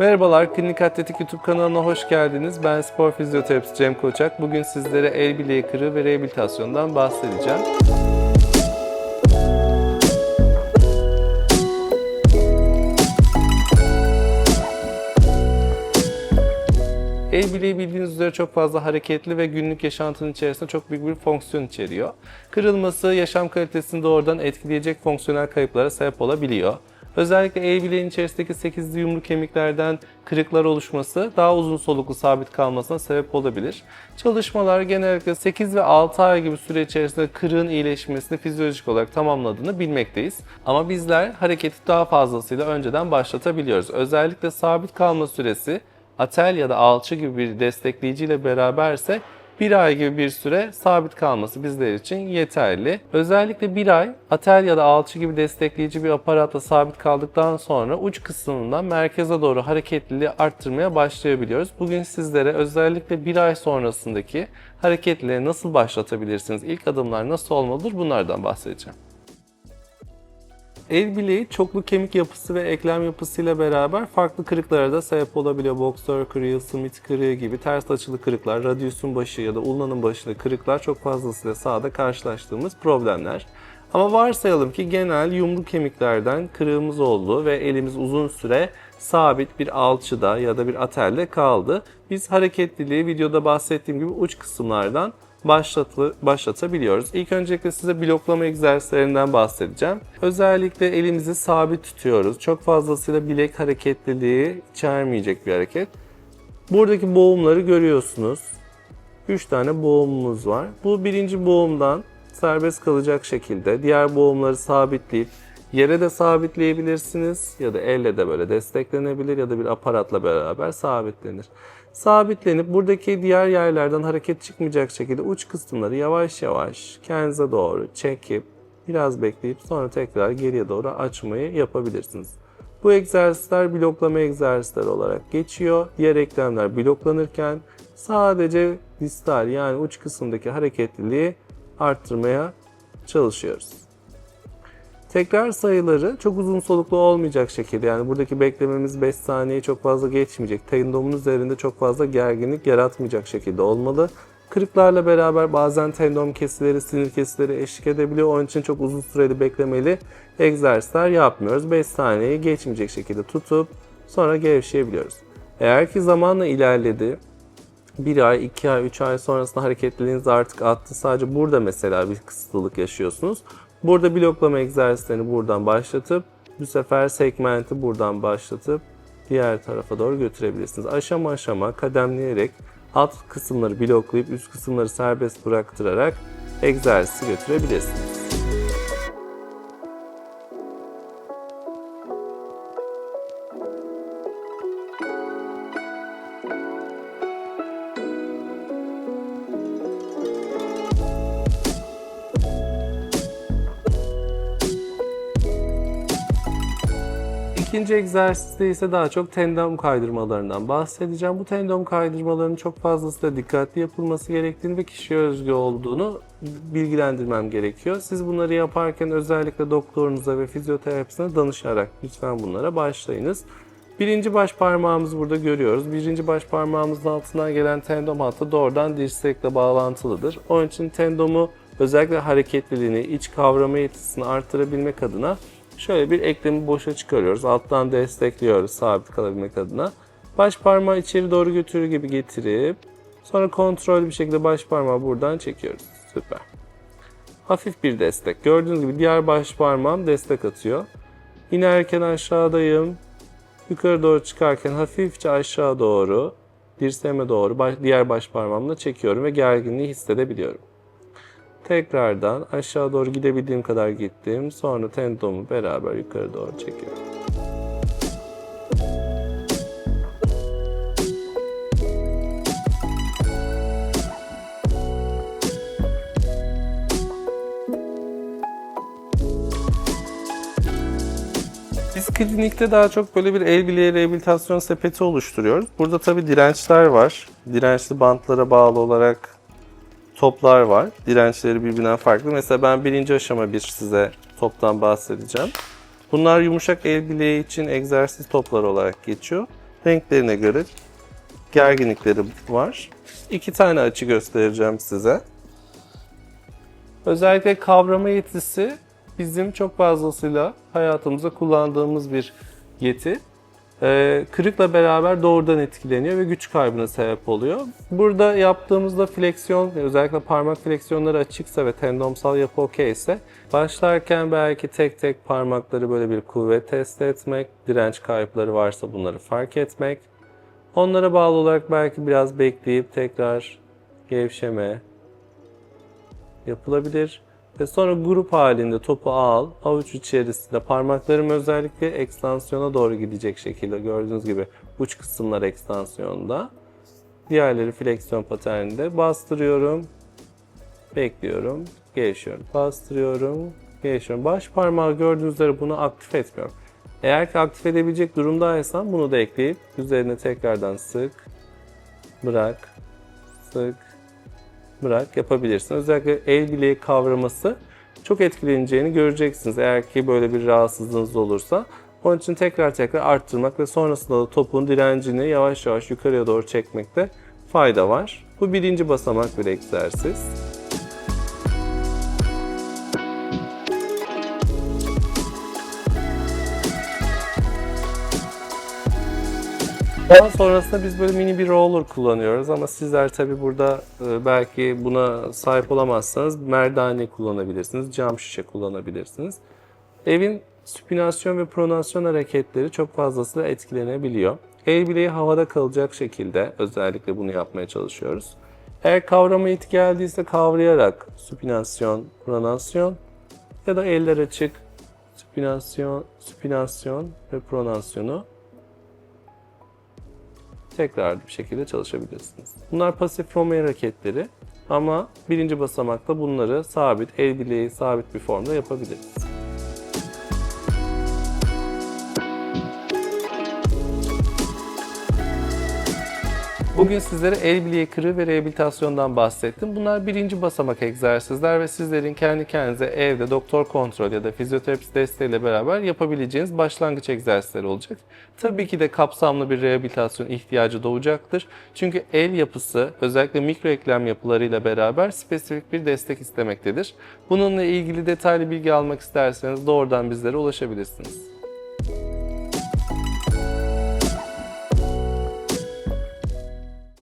Merhabalar, Klinik Atletik YouTube kanalına hoş geldiniz. Ben spor fizyoterapist Cem Koçak. Bugün sizlere el bileği kırığı ve rehabilitasyondan bahsedeceğim. El bileği bildiğiniz üzere çok fazla hareketli ve günlük yaşantının içerisinde çok büyük bir fonksiyon içeriyor. Kırılması yaşam kalitesini doğrudan etkileyecek fonksiyonel kayıplara sebep olabiliyor. Özellikle el bileğin içerisindeki 8'li yumru kemiklerden kırıklar oluşması daha uzun soluklu sabit kalmasına sebep olabilir. Çalışmalar genellikle 8 ve 6 ay gibi süre içerisinde kırığın iyileşmesini fizyolojik olarak tamamladığını bilmekteyiz. Ama bizler hareketi daha fazlasıyla önceden başlatabiliyoruz. Özellikle sabit kalma süresi atel ya da alçı gibi bir destekleyiciyle beraberse bir ay gibi bir süre sabit kalması bizler için yeterli. Özellikle bir ay atel ya da alçı gibi destekleyici bir aparatla sabit kaldıktan sonra uç kısmından merkeze doğru hareketliliği arttırmaya başlayabiliyoruz. Bugün sizlere özellikle bir ay sonrasındaki hareketliliği nasıl başlatabilirsiniz, ilk adımlar nasıl olmalıdır bunlardan bahsedeceğim. El bileği çoklu kemik yapısı ve eklem yapısıyla beraber farklı kırıklara da sebep olabiliyor. Boksör kırığı, Smith kırığı gibi ters açılı kırıklar, radiusun başı ya da ulnanın başında kırıklar çok fazlasıyla sahada karşılaştığımız problemler. Ama varsayalım ki genel yumru kemiklerden kırığımız oldu ve elimiz uzun süre sabit bir alçıda ya da bir atelde kaldı. Biz hareketliliği videoda bahsettiğim gibi uç kısımlardan başlatı, başlatabiliyoruz. İlk öncelikle size bloklama egzersizlerinden bahsedeceğim. Özellikle elimizi sabit tutuyoruz. Çok fazlasıyla bilek hareketliliği içermeyecek bir hareket. Buradaki boğumları görüyorsunuz. 3 tane boğumumuz var. Bu birinci boğumdan serbest kalacak şekilde diğer boğumları sabitleyip yere de sabitleyebilirsiniz ya da elle de böyle desteklenebilir ya da bir aparatla beraber sabitlenir. Sabitlenip buradaki diğer yerlerden hareket çıkmayacak şekilde uç kısımları yavaş yavaş kendinize doğru çekip biraz bekleyip sonra tekrar geriye doğru açmayı yapabilirsiniz. Bu egzersizler bloklama egzersizleri olarak geçiyor. Diğer eklemler bloklanırken sadece distal yani uç kısımdaki hareketliliği arttırmaya çalışıyoruz. Tekrar sayıları çok uzun soluklu olmayacak şekilde yani buradaki beklememiz 5 saniyeyi çok fazla geçmeyecek. Tendomun üzerinde çok fazla gerginlik yaratmayacak şekilde olmalı. Kırıklarla beraber bazen tendon kesileri, sinir kesileri eşlik edebiliyor. Onun için çok uzun süreli beklemeli egzersizler yapmıyoruz. 5 saniyeyi geçmeyecek şekilde tutup sonra gevşeyebiliyoruz. Eğer ki zamanla ilerledi, 1 ay, 2 ay, 3 ay sonrasında hareketliliğiniz artık attı. Sadece burada mesela bir kısıtlılık yaşıyorsunuz. Burada bloklama egzersizlerini buradan başlatıp bu sefer segmenti buradan başlatıp diğer tarafa doğru götürebilirsiniz. Aşama aşama kademleyerek alt kısımları bloklayıp üst kısımları serbest bıraktırarak egzersizi götürebilirsiniz. İkinci egzersizde ise daha çok tendon kaydırmalarından bahsedeceğim. Bu tendon kaydırmalarının çok fazlasıyla dikkatli yapılması gerektiğini ve kişiye özgü olduğunu bilgilendirmem gerekiyor. Siz bunları yaparken özellikle doktorunuza ve fizyoterapisine danışarak lütfen bunlara başlayınız. Birinci baş parmağımızı burada görüyoruz. Birinci baş parmağımızın altından gelen tendon hattı doğrudan dirsekle bağlantılıdır. Onun için tendomu özellikle hareketliliğini, iç kavrama yetisini arttırabilmek adına Şöyle bir eklemi boşa çıkarıyoruz. Alttan destekliyoruz sabit kalabilmek adına. Baş parmağı içeri doğru götürür gibi getirip sonra kontrollü bir şekilde baş parmağı buradan çekiyoruz. Süper. Hafif bir destek. Gördüğünüz gibi diğer baş parmağım destek atıyor. İnerken aşağıdayım. Yukarı doğru çıkarken hafifçe aşağı doğru dirseğime doğru diğer baş parmağımla çekiyorum ve gerginliği hissedebiliyorum. Tekrardan aşağı doğru gidebildiğim kadar gittim. Sonra tendomu beraber yukarı doğru çekiyorum. Biz klinikte daha çok böyle bir el bileği rehabilitasyon sepeti oluşturuyoruz. Burada tabii dirençler var. Dirençli bantlara bağlı olarak toplar var. Dirençleri birbirinden farklı. Mesela ben birinci aşama bir size toptan bahsedeceğim. Bunlar yumuşak el bileği için egzersiz topları olarak geçiyor. renklerine göre gerginlikleri var. İki tane açı göstereceğim size. Özellikle kavrama yetisi bizim çok fazlasıyla hayatımızda kullandığımız bir yeti. Ee, kırıkla beraber doğrudan etkileniyor ve güç kaybına sebep oluyor. Burada yaptığımızda fleksiyon, özellikle parmak fleksiyonları açıksa ve tendonsal yapı okey ise başlarken belki tek tek parmakları böyle bir kuvvet test etmek, direnç kayıpları varsa bunları fark etmek. Onlara bağlı olarak belki biraz bekleyip tekrar gevşeme yapılabilir. Ve sonra grup halinde topu al, avuç içerisinde parmaklarım özellikle ekstansiyona doğru gidecek şekilde gördüğünüz gibi uç kısımlar ekstansiyonda. Diğerleri fleksiyon paterninde bastırıyorum, bekliyorum, gevşiyorum. Bastırıyorum, gevşiyorum. Baş parmağı gördüğünüz üzere bunu aktif etmiyorum. Eğer ki aktif edebilecek durumdaysam bunu da ekleyip üzerine tekrardan sık, bırak, sık, bırak yapabilirsin. Özellikle el bileği kavraması çok etkileneceğini göreceksiniz eğer ki böyle bir rahatsızlığınız olursa. Onun için tekrar tekrar arttırmak ve sonrasında da topun direncini yavaş yavaş yukarıya doğru çekmekte fayda var. Bu birinci basamak bir egzersiz. Daha sonrasında biz böyle mini bir roller kullanıyoruz ama sizler tabi burada e, belki buna sahip olamazsanız merdane kullanabilirsiniz, cam şişe kullanabilirsiniz. Evin süpinasyon ve pronasyon hareketleri çok fazlasıyla etkilenebiliyor. El bileği havada kalacak şekilde özellikle bunu yapmaya çalışıyoruz. Eğer kavrama it geldiyse kavrayarak süpinasyon, pronasyon ya da eller açık süpinasyon, süpinasyon ve pronasyonu tekrar bir şekilde çalışabilirsiniz. Bunlar pasif Romain hareketleri ama birinci basamakta bunları sabit, el bileği sabit bir formda yapabiliriz. Bugün sizlere el bileği kırığı ve rehabilitasyondan bahsettim. Bunlar birinci basamak egzersizler ve sizlerin kendi kendinize evde doktor kontrol ya da fizyoterapist desteğiyle beraber yapabileceğiniz başlangıç egzersizleri olacak. Tabii ki de kapsamlı bir rehabilitasyon ihtiyacı doğacaktır. Çünkü el yapısı özellikle mikro eklem yapılarıyla beraber spesifik bir destek istemektedir. Bununla ilgili detaylı bilgi almak isterseniz doğrudan bizlere ulaşabilirsiniz.